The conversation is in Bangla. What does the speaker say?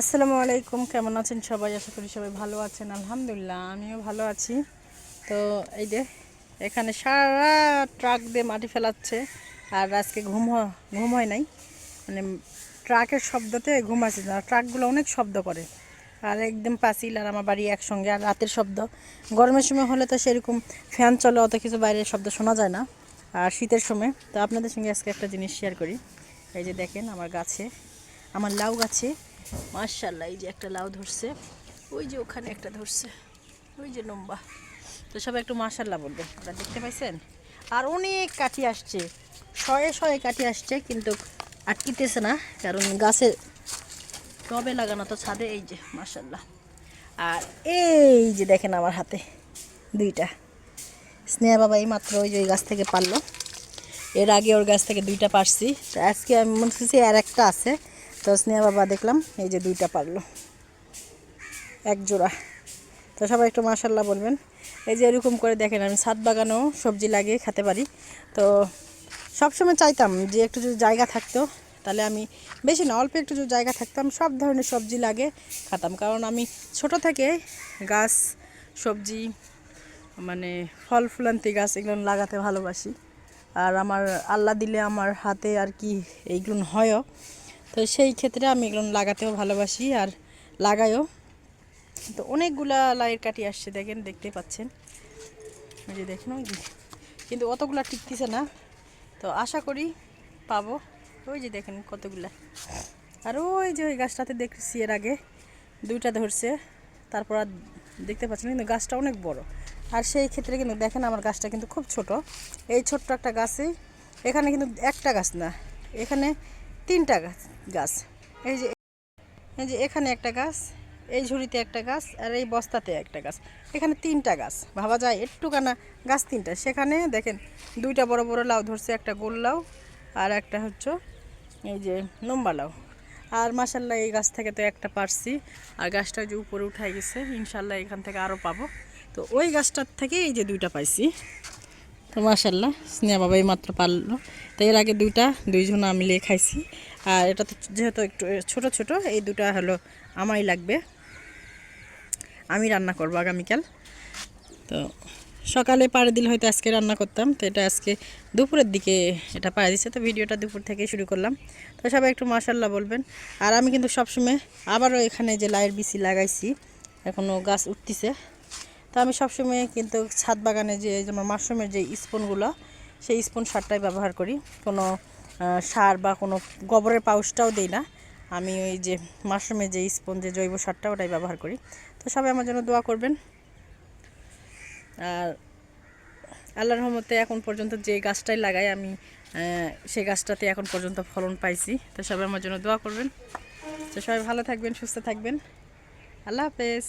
আসসালামু আলাইকুম, কেমন আছেন সবাই? আশা করি সবাই ভালো আছেন, আলহামদুলিল্লাহ, আমিও ভালো আছি। তো এই যে, এখানে সারা ট্রাক দিয়ে মাটি ফেলাচ্ছে, আর আজকে ঘুম ঘুম হয় নাই। মানে ট্রাকের শব্দতে ঘুম আসে না, ট্রাকগুলো অনেক শব্দ করে। আর একদম পাঁচিল আর আমার বাড়ি একসঙ্গে, আর রাতের শব্দ। গরমের সময় হলে তো সেরকম ফ্যান চলে, অত কিছু বাইরের শব্দ শোনা যায় না। আর শীতের সময়, তো আপনাদের সঙ্গে আজকে একটা জিনিস শেয়ার করি। এই যে দেখেন, আমার গাছে, আমার লাউ গাছে মার্শাল্লাহ এই যে একটা লাউ ধরছে। ওই যে ওখানে একটা ধরছে। ওই যে লম্বা তো সবাই একটু মার্শাল্লাহ বলবেন আপনারা দেখতে পাইছেন? আর অনেক কাঠি আসছে। শয়ে শয়ে কাঠি আসছে, কিন্তু আটকিতেছে না, কারণ গাছে টবে লাগানো তো ছাদে, এই যে মার্শাল্লাহ আর এই যে দেখেন আমার হাতে, দুইটা। স্নেহা বাবা এই মাত্র ওই যে ওই গাছ থেকে পারল। এর আগে ওর গাছ থেকে দুইটা পারছি। তো আজকে আমি মনে করছি আর একটা আছে। তো স্নেহা বাবা দেখলাম, এই যে দুইটা পারল। এক জোড়া। তো সবাই একটু মাশাল্লাহ বলবেন। এই যে এরকম করে দেখেন, আমি ছাদ বাগানেও সবজি লাগিয়ে খেতে পারি। তো সবসময় চাইতাম যে একটু যদি জায়গা থাকতো, তাহলে আমি বেশি না, অল্প একটু যদি জায়গা থাকতাম, সব ধরনের সবজি লাগে, খাতাম। কারণ আমি ছোট থেকে গাছ, সবজি মানে ফল ফুলান্তি গাছ এগুলো লাগাতে ভালোবাসি। আর আমার আল্লাহ দিলে আমার হাতে আর কি এইগুলো হয়ও। তো সেই ক্ষেত্রে আমি এগুলো লাগাতেও ভালোবাসি আর লাগাইও। তো অনেকগুলা লাইয়ের কাটি আসছে, দেখেন দেখতে পাচ্ছেন। ওই যে দেখেন, ওই কিন্তু অতগুলা টিকতেছে না। তো আশা করি পাবো। ওই যে দেখেন কতগুলা। আর ওই যে ওই গাছটাতে দেখছি এর আগে দুইটা ধরছে। তারপর আর দেখতে পাচ্ছেন, কিন্তু গাছটা অনেক বড়। আর সেই ক্ষেত্রে কিন্তু দেখেন, আমার গাছটা কিন্তু খুব ছোট। এই ছোট্ট একটা গাছে এখানে কিন্তু একটা গাছ না, এখানে তিনটা গাছ। গাছ। এই যে এই যে এখানে একটা গাছ, এই ঝুড়িতে একটা গাছ, আর এই বস্তাতে একটা গাছ। এখানে তিনটা গাছ। ভাবা যায় একটুখানা গাছ তিনটা। সেখানে দেখেন দুইটা বড় বড় লাউ ধরছে, একটা গোল লাউ আর একটা হচ্ছে এই যে লম্বা লাউ। আর মাসাল্লাহ এই গাছ থেকে তো একটা পারছি। আর গাছটা যে উপরে উঠাই গেছে, ইনশাল্লাহ এখান থেকে আরও পাবো। তো ওই গাছটার থেকে এই যে দুইটা পাইছি। তো মাসাল্লাহ স্নেহা বাবাই মাত্র পারল। তো এর আগে দুইটা, দুইজন আমি লিয়ে খাইছি। আর এটা তো যেহেতু একটু ছোট ছোট, এই দুটা হলো আমারই লাগবে। আমি রান্না করব আগামীকাল। তো সকালে পাড়ে দিলে হয়তো আজকে রান্না করতাম, তো এটা আজকে দুপুরের দিকে এটা পাড়ে দিচ্ছে তো ভিডিওটা দুপুর থেকে শুরু করলাম। তো সবাই একটু মাসাল্লাহ বলবেন। আর আমি কিন্তু সবসময় আবারও এখানে যে লাইয়ের বিচি লাগাইছি এখনও গাছ উঠতিছে। তো আমি সবসময় কিন্তু ছাদ বাগানে যে যেমন মাশরুমের যে স্পুনগুলো, সেই স্পুন সারটাই ব্যবহার করি। কোনো সার বা কোনো গোবরের পাউচটাও দিই না। আমি ওই যে মাশরুমের যে স্পুন, যে জৈব সারটা ওটাই ব্যবহার করি। তো সবাই আমার জন্য দোয়া করবেন। আর আল্লাহর রহমতে এখন পর্যন্ত যে গাছটাই লাগাই আমি সেই গাছটাতে এখন পর্যন্ত ফলন পাইছি। তো সবাই আমার জন্য দোয়া করবেন। তো সবাই ভালো থাকবেন, সুস্থ থাকবেন। আল্লাহ হাফেজ।